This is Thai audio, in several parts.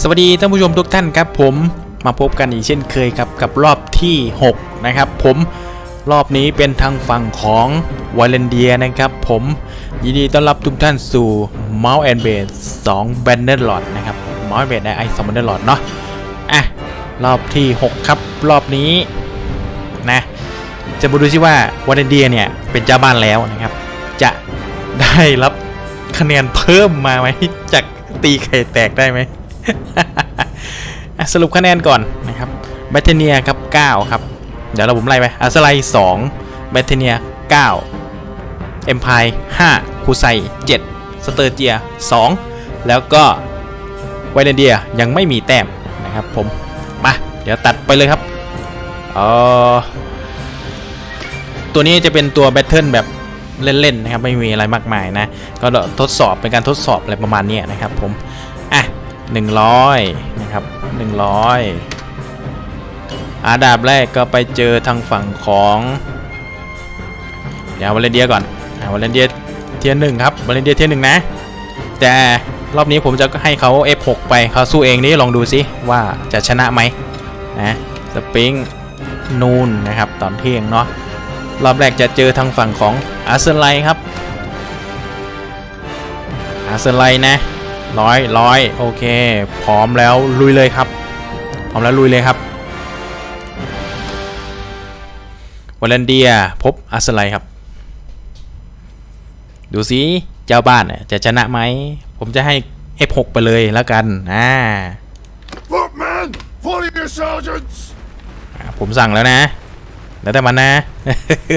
สวัสดีท่านผู้ชมทุกท่านครับผมมาพบกันอีกเช่นเคยครับกับรอบที่ 6 นะครับ ผมรอบนี้เป็นทางฝั่งของวาเลนเดียนะครับ ผมยินดีต้อนรับทุกท่านสู่ Mouse and b a s 2 b a n d e r l o t นะครับ Mouse and b a s ไอ2 b a n d e r l o t เนาะอะรอบที่ 6 ครับรอบนี้นะจะมาดูซิว่าวาเลนเดียเนี่ยเป็นเจ้าบ้านแล้วนะครับ จะได้รับคะแนนเพิ่มมาไหมจากตีไข่แตกได้ไหม สรุปคะแนนก่อนนะครับแบตเทเนียครับ9ครับ เดี๋ยวเราผมไล่ไปอัสไล2แบตเทเนีย9เอ็มพาย5คูไซ7สเตอร์เจีย2แล้วก็ไวเดนเดียยังไม่มีแต้มนะครับผมมาเดี๋ยวตัดไปเลยครับเออตัวนี้จะเป็นตัวแบทเทิลแบบเล่นๆนะครับไม่มีอะไรมากมายนะ ก็ทดสอบเป็นการทดสอบอะไรประมาณนี้นะครับผม 100นะครับ100อาดาบแรกก็ไปเจอทางฝั่งของเดี๋ยววาเลนเดียก่อนอ่าวาเลนเดียเทียร์หนึ่งครับวาเลนเดียเทียร์หนึ่งนะ แต่รอบนี้ผมจะให้เขา F6 ไปเขาสู้เองนี่ลองดูสิว่าจะชนะไหมนะสปริงนูนนะครับตอนเที่ยงเนาะรอบแรกจะเจอทางฝั่งของอาร์เซนไลครับอาร์เซนไลนะ ร้อยร้อยโอเค พร้อมแล้วลุยเลยครับ พร้อมแล้วลุยเลยครับวอลเลนเดียพบอาร์เซนไลครับ ดูสิเจ้าบ้านน่ะจะชนะไหม ผมจะให้ F6 ไปเลยแล้วกันอ่า Footman, follow your sergeants! อ่าผมสั่งแล้วนะ แล้วแต่มันนะ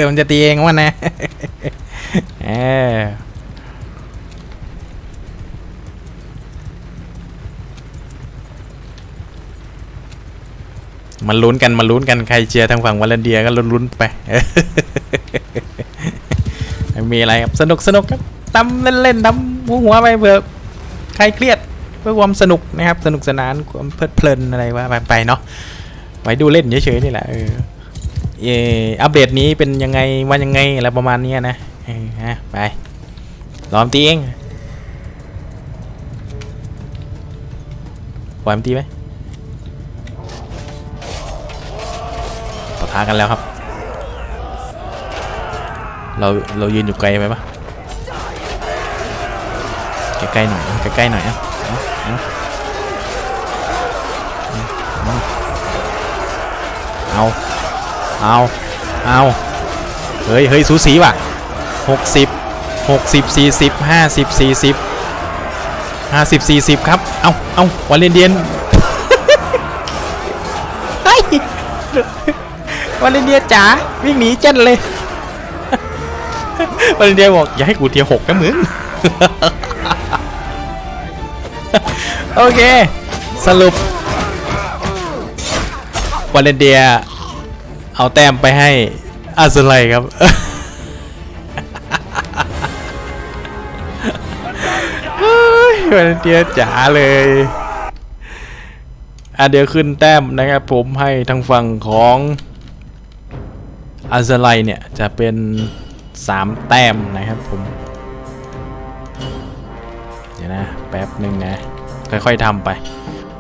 มันจะตีเองของมันนะเออ มันลุ้นกันมันลุ้นกันใครเชียร์ทางฝั่งวาเลนเดียก็ลุ้นๆไปมีอะไรครับสนุกสนุกครับตำเล่นๆตำหัวหัวไปเผื่อใครเครียดเพื่อความสนุกนะครับ สนุกสนานความเพลิดเพลินอะไรว่าไปเนาะไว้ดูเล่นเฉยๆนี่แหละเออเอออัปเดตนี้เป็นยังไงว่ายังไงอะไรประมาณนี้นะฮะไปลอมตีเองปล่อยมันตีไหม ปะทะกันแล้วครับ เราเรายืนอยู่ไกลไปปะใกล้ๆหน่อยใกล้ๆหน่อยอะเอาเอาเอาเฮ้ยเฮ้ยสูสีว่ะหกสิบหกสิบสี่สิบห้าสิบสี่สิบห้าสิบสี่สิบครับ เอาเอาวาเลนเดียน วาเลนเดียจ๋าวิ่งหนีเจ้นเลยวาเลนเดียบอกอย่าให้กูเทียหกนะมึงโอเค สรุปวาเลนเดีย เอาแต้มไปให้อาซุไลครับเฮ้ยวาเลนเดียจ๋าเลยอะเดี๋ยวขึ้นแต้มนะครับผมให้ทางฝั่งของ อาซไลเนี่ยจะเป็น 3 แต้มนะครับผม เดี๋ยวนะแป๊บหนึ่งนะ ค่อยๆทำไป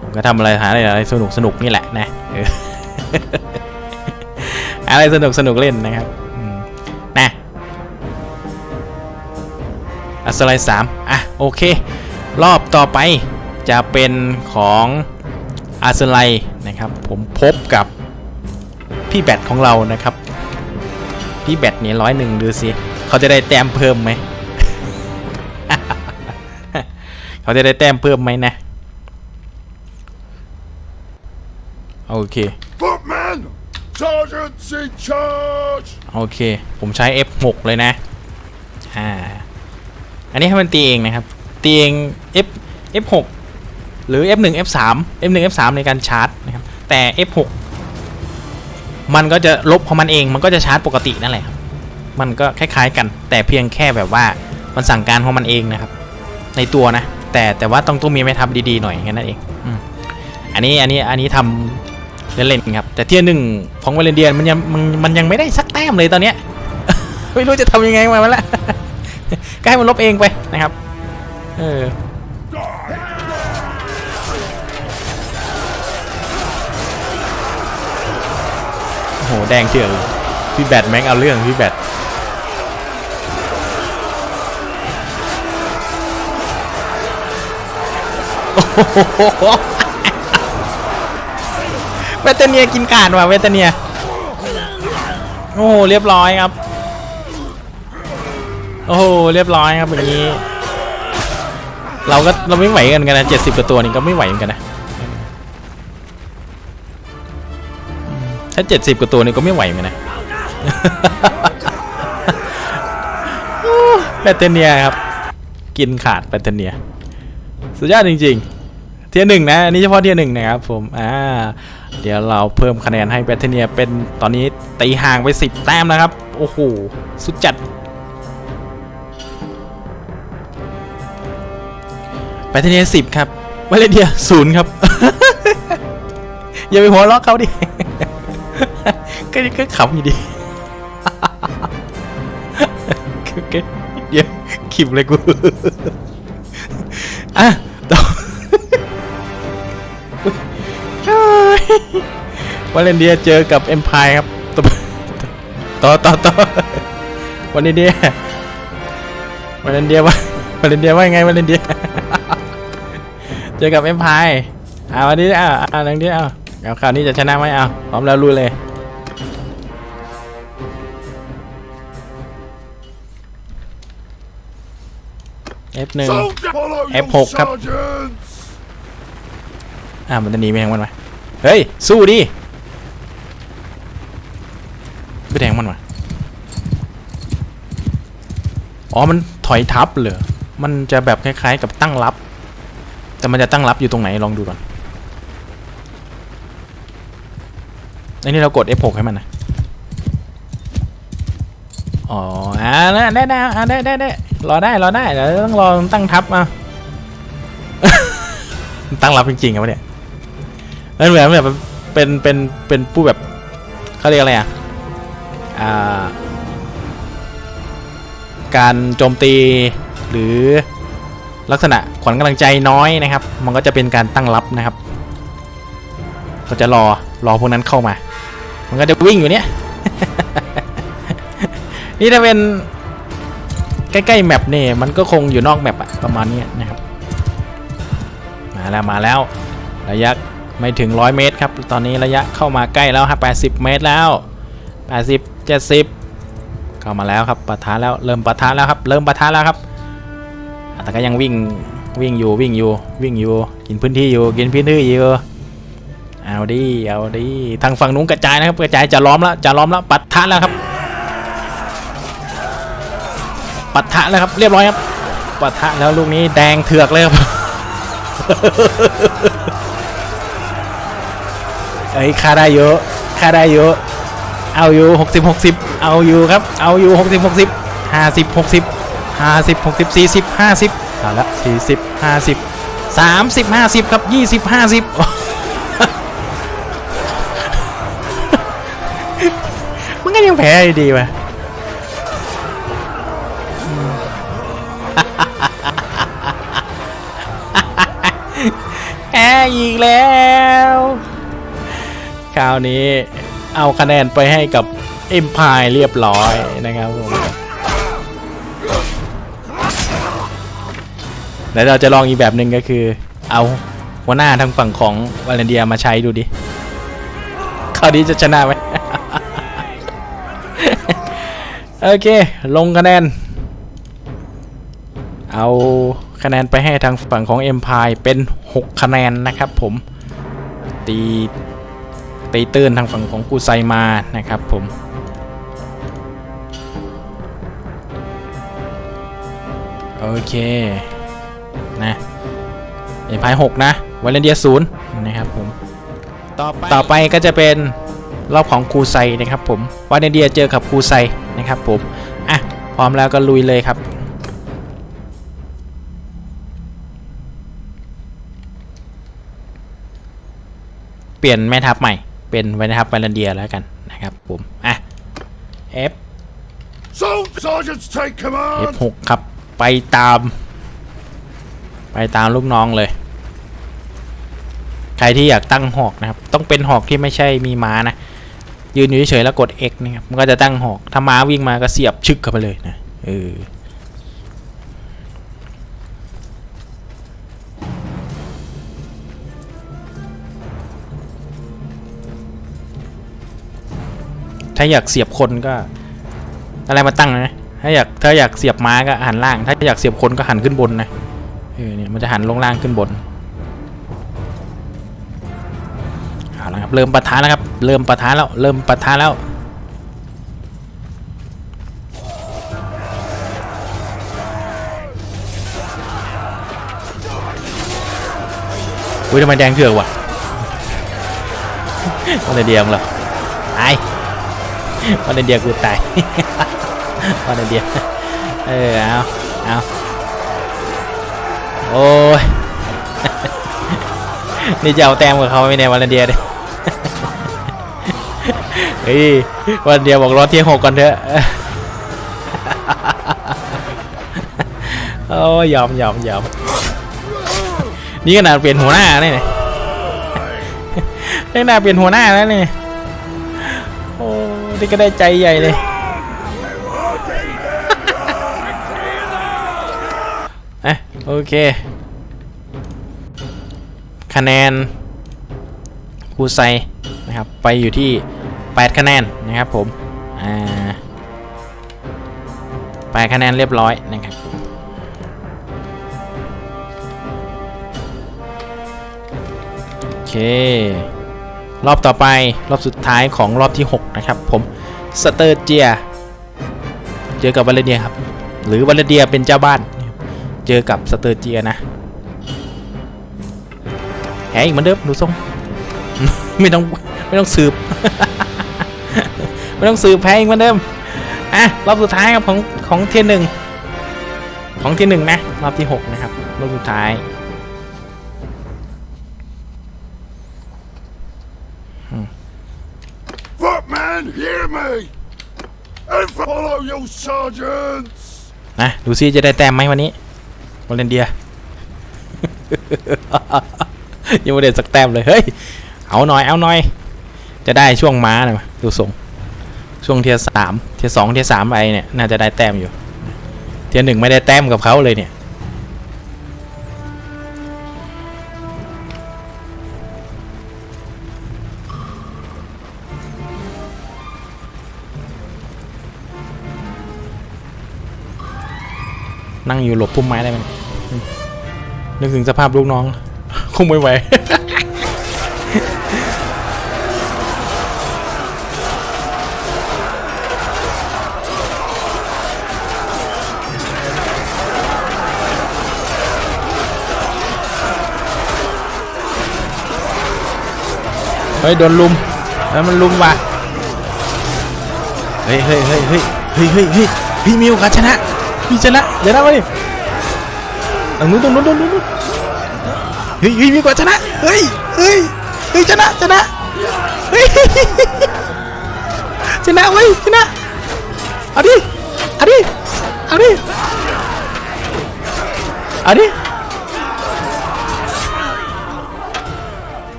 ผมก็ทำอะไรหาอะไรสนุกสนุกนี่แหละนะอะไรสนุกสนุกเล่นนะครับนะอัสไลสามอะโอเค รอบต่อไปจะเป็นของอาร์เซนไลนะครับ ผมพบกับพี่แบทของเรานะครับ พี่แบทเนี่ยร้อยหนึ่งดูสิเขาจะได้แต้มเพิ่มไหมเขาจะได้แต้มเพิ่มไหมนะ โอเค Footman, sergeants in charge! โอเค ผมใช้ F6 เลยนะ อ่า อันนี้ให้มันตีเองนะครับ ตีเอง F F6 หรือ F1 F3 F1 F3 ในการชาร์จนะครับ แต่ F6 มันก็จะลบของมันเองมันก็จะชาร์จปกตินั่นแหละครับมันก็คล้ายๆกัน แต่เพียงแค่แบบว่ามันสั่งการของมันเองนะครับ ในตัวนะ แต่แต่ว่าต้องต้องมีไม่ทำดีๆหน่อยแค่นั้นเองอันนี้อันนี้อันนี้ทำเล่นๆครับ แต่เทียร์หนึ่งของวาเลนเดียนมันยังมันมันยังไม่ได้สักแต้มเลยตอนเนี้ยไม่รู้จะทำยังไงมามันละก็ให้มันลบเองไปนะครับ เออ โหแดงเถื่อนเลยพี่แบทแม็กเอาเรื่องพี่แบทโอ้โหเวตาเนียกินกาดว่ะเวตาเนียโอ้โหเรียบร้อยครับ โอ้โหเรียบร้อยครับอย่างนี้ เราก็เราไม่ไหวกันกันนะเจ็ดสิบกว่าตัวนี่ก็ไม่ไหวกันนะ ถ้าเจ็ดสิบกว่าตัวนี่ก็ไม่ไหวเหมือนกันนะแบตเตเนียครับ กินขาดแบตเตเนีย สุดยอดจริง ๆ เทียร์หนึ่งนะอันนี้เฉพาะเทียร์หนึ่งนะครับผมอ่าเดี๋ยวเราเพิ่มคะแนนให้แบตเตเนียเป็นตอนนี้ตีห่างไปสิบแต้มนะครับ โอ้โห สุดจัดแบตเตเนียสิบครับวาเลนเดียศูนย์ครับ อย่าไปหัวเราะเขาดิ ก็ก็ขำอยู่ดิก็ก็เดี๋ยวขิมเลยกูอะต่อวาเลนเดียเจอกับเอ็มพายครับต่อต่อต่อวาเลนเดียวาเลนเดียว่าวาเลนเดียว่าไงวาเลนเดียเจอกับเอ็มพายเอาวันนี้เอาเอาหนึ่งที่เอาเอาคราวนี้จะชนะไหมเอาพร้อมแล้วรู้เลย หนึ่ง Soldier, follow your F6 ครับ sergeants. อ่ามันจะหนีไปทางมันไหมเฮ้ย สู้ดิไปแทงมันวะอ๋อ มันถอยทับเหรอ มันจะแบบคล้ายๆกับตั้งรับ แต่มันจะตั้งรับอยู่ตรงไหนลองดูก่อนไอ้นี่เรากด F6 ให้มันนะ อ๋ออ่าได้ได้ได้อ่าได้ได้ได้ รอได้รอได้เดี๋ยวต้องรอตั้งทับอะตั้งรับจริงๆครับเนี่ยนั่นเหมือนแบบเป็นเป็นเป็นผู้แบบเขาเรียกอะไรอะอ่าการโจมตีหรือลักษณะขวัญกำลังใจน้อยนะครับ มันก็จะเป็นการตั้งรับนะครับ ก็จะรอรอพวกนั้นเข้ามา มันก็จะวิ่งอยู่เนี่ยนี่ถ้าเป็น ใกล้ๆแมปเนี่ยมันก็คงอยู่นอกแมปอะประมาณนี้นะครับ มาแล้วมาแล้ว ระยะไม่ถึง 100 เมตรครับ ตอนนี้ระยะเข้ามาใกล้แล้วครับ80 เมตรแล้ว 80 70 เข้ามาแล้วครับปะทะแล้วเริ่มปะทะแล้วครับ เริ่มปะทะแล้วครับแต่ก็ยังวิ่งวิ่งอยู่วิ่งอยู่วิ่งอยู่กินพื้นที่อยู่กินพื้นที่อยู่เอาดิเอาดิทางฝั่งนู้นกระจายนะครับกระจายจะล้อมแล้วจะล้อมแล้วปะทะแล้วครับ ปะทะแล้วครับเรียบร้อยครับปะทะแล้วลูกนี้แดงเถือกเลยครับเอ้ยค่าได้เยอะค่าได้เยอะเอาอยู่หกสิบหกสิบเอาอยู่ครับ เอาอยู่หกสิบหกสิบห้าสิบหกสิบห้าสิบหกสิบสี่สิบห้าสิบเอาละสี่สิบห้าสิบสามสิบห้าสิบครับยี่สิบห้าสิบมันก็ยังแพ้อยู่ดีว่ะ พ้อีกแล้ว คราวนี้เอาคะแนนไปให้กับ Empire เรียบร้อยนะครับผมแล้วเราจะลองอีกแบบหนึ่งก็คือ เอาหัวหน้าทางฝั่งของวาเลนเดียมาใช้ดูดิคราวนี้จะชนะไหมโอเค ลงคะแนน เอาคะแนนไปให้ทางฝั่งของ Empire เป็น 6 คะแนนนะครับผม ตีตีตื้นทางฝั่งของกูไซมานะครับผมโอเคนะ Empire 6นะวาเลนเดียศูนย์นะครับผมต่อไปต่อไปก็จะเป็นรอบของคูไซนะครับผมวาเลนเดียเจอกับคูไซนะครับผมอะพร้อมแล้วก็ลุยเลยครับ เปลี่ยนแม่ทัพใหม่เป็นแม่ทัพวาเลนเดียแล้วกันนะครับผมอะ F So, sergeants take command. F6 ครับไปตาม ไปตามลูกน้องเลย ใครที่อยากตั้งหอกนะครับ ต้องเป็นหอกที่ไม่ใช่มีม้านะ ยืนอยู่เฉยๆแล้วกด X นะครับมันก็จะตั้งหอกถ้าม้าวิ่งมาก็เสียบชึกเข้าไปเลยนะเออ ถ้าอยากเสียบคนก็ อะไรมาตั้งนะ ถ้าอยากถ้าอยากเสียบม้าก็หันล่าง ถ้าอยากเสียบคนก็หันขึ้นบนนะ เออเนี่ยมันจะหันลงล่างขึ้นบนเอาละครับเริ่มปะทะแล้วครับ เริ่มปะทะแล้ว เริ่มปะทะแล้วอุ้ยทำไมแดงเถือกวะวันเดียวเหรอตาย วันเดียวกูตายวันเดียวเออเอาเอาโอ้ยนี่จะเอาแต้มกับเขาไม่ในยวันเดียวเลยเฮ้ยวันเดียวบอกรอเที่ยงหกก่อนเถอะโอ้ยยอมยอมยอมนี่ขนาดเปลี่ยนหัวหน้าเนี่ยขนาดเปลี่ยนหัวหน้าแล้วเนี่ย นี่ก็ได้ใจใหญ่เลย อะโอเค คะแนนคูไซนะครับ ไปอยู่ที่ 8 คะแนนนะครับผม อ่าแปดคะแนนเรียบร้อยนะครับโอเค รอบต่อไปรอบสุดท้ายของรอบที่ 6 นะครับ ผมสเตอร์เจีย เจอกับวาเลเดียครับ หรือวาเลเดียเป็นเจ้าบ้าน เจอกับสเตอร์เจียนะแหอีกเหมือนเดิมดูทรงไม่ต้องไม่ต้องสืบ ไม่ต้องสืบแพ้อีกเหมือนเดิมอะรอบสุดท้ายครับของของเทียร์หนึ่งของเทียร์หนึ่งนะรอบที่หกนะครับรอบสุดท้าย นะดูซิจะได้แต้มไหมวันนี้วอลเลนเดีย ยังไม่ได้สักแต้มเลยเฮ้ยเอาหน่อยเอาหน่อย จะได้ช่วงม้าหน่อยมาดูทรงช่วงเทียสามเทียสองเทียสามไปเนี่ยน่าจะได้แต้มอยู่ เทียหนึ่งไม่ได้แต้มกับเขาเลยเนี่ย นั่งอยู่หลบพุ่มไม้ได้ไหมเนี่ยอืมนึกถึงสภาพลูกน้อง คงไม่ไหวเฮ้ยโดนลุมแล้วมันลุมว่ะ เฮ้ยเฮ้ยเฮ้ยเฮ้ยเฮ้ยเฮ้ยเฮ้ยพี่มิวกันชนะ พี่ชนะชนะมาดิตรงนู้นตรงนู้นตรงนู้นเฮ้ยเฮ้ยมีกว่าชนะเฮ้ยเฮ้ยเฮ้ยชนะชนะเฮ้ยชนะเว้ยชนะเอาดิเอาดิเอาดิเอาดิ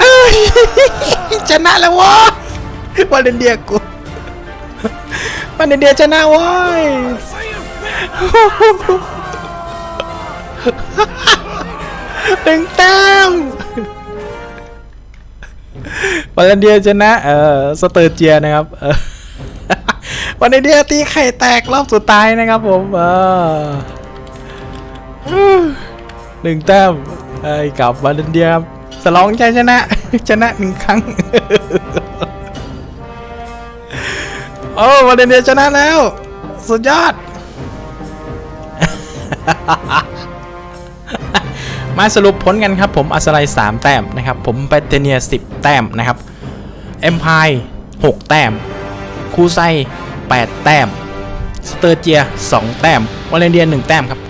เอ้ยชนะแล้ววะวันเดนเดียกู มันเดียชนะว้ยหนึ่งแต้มวันเดียชนะเออสเตอร์เจียนะครับเออวันเดียตีไข่แตกรอบสุดท้ายนะครับผมเออหนึ่งแต้มไอ้กับวันเดียครับสลองใจชนะ ชนะหนึ่งครั้ง โอ้วันเดียชนะแล้ว สุดยอด มาสรุปผลกันครับ ผมอัสไล3แต้มนะครับ ผมเปเทเนีย10แต้มนะครับเอ็มพาย6แต้ม คูไซ8แต้ม สเตอร์เจีย2แต้ม วาเลนเดีย1แต้มครับ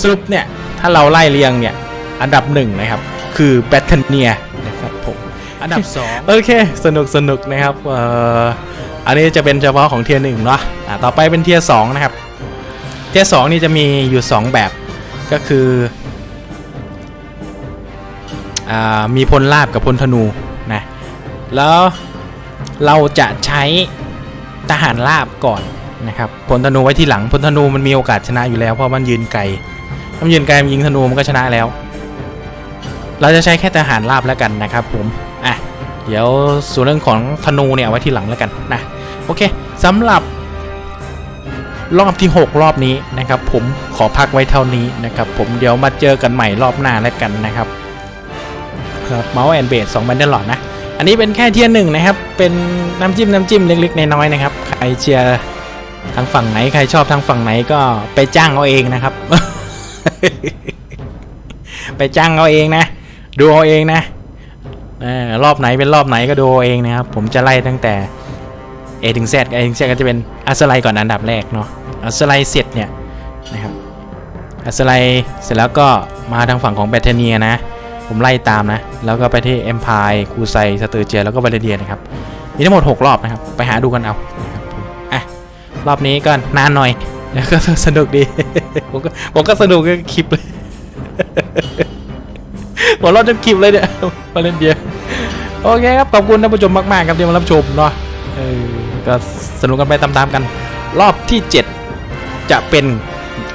สรุปเนี่ย ถ้าเราไล่เรียงเนี่ย อันดับ1นะครับ คือแบทเทเนียนะครับผม อันดับ2โอเค สนุกสนุกนะครับ เอ่อ อันนี้จะเป็นเฉพาะของเทียร์หนึ่งเนาะอะต่อไปเป็นเทียร์สองนะครับ เทียร์สองนี่จะมีอยู่ 2 แบบก็คืออ่ามีพลลาบกับพลธนูนะแล้วเราจะใช้ทหารราบก่อนนะครับพลธนูไว้ที่หลังพลธนูมันมีโอกาสชนะอยู่แล้วเพราะมันยืนไกลถ้ามันยืนไกลมันยิงธนูมันก็ชนะแล้วเราจะใช้แค่ทหารราบแล้วกันนะครับผมอะเดี๋ยวส่วนเรื่องของธนูเนี่ยเอาไว้ที่หลังแล้วกันนะ โอเคสำหรับรอบที่ 6 รอบนี้นะครับ ผมขอพักไว้เท่านี้นะครับ ผมเดี๋ยวมาเจอกันใหม่รอบหน้าแล้วกันนะครับครับเมาส์แอนเบสสองบันเดลหลอดนะ อันนี้เป็นแค่เทียร์หนึ่งนะครับ เป็นน้ำจิ้มน้ำจิ้มเล็กๆน้อยๆนะครับ ใครเชียร์ทางฝั่งไหนใครชอบทางฝั่งไหนก็ไปจ้างเอาเองนะครับ ไปจ้างเอาเองนะ ดูเอาเองนะรอบไหนเป็นรอบไหนก็ดูเอาเองนะครับ ผมจะไล่ตั้งแต่ A ถึง Z กับ A ถึง Z ก็จะเป็นอัสไลก่อนอันดับแรกเนาะอัสไลเสร็จเนี่ยนะครับอัสไลเสร็จแล้วก็มาทางฝั่งของแบตเทเนียนะ ผมไล่ตามนะ แล้วก็ไปที่ Empire คูไซสเตอร์เจียแล้วก็บาเลเดียนะครับมีทั้งหมด 6 รอบนะครับ ไปหาดูกันเอาอะรอบนี้ก็นานหน่อยแล้วก็สนุกดีผมก็ผมก็สนุกกับคลิปเลยหัวเราะจนคลิปเลยเนี่ยบาเลเดียโอเคครับ ขอบคุณท่านผู้ชมมาก ๆ ครับที่มารับชมเนาะ ก็สนุกกันไปตามๆกัน รอบที่ 7 จะเป็น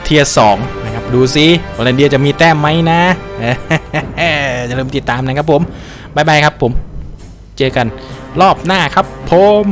เทียร์สองนะครับ ดูซิวอลเลนเดียจะมีแต้มไหมนะอย่าลืมติดตามนะครับผมบายบายครับผม เจอกันรอบหน้าครับผม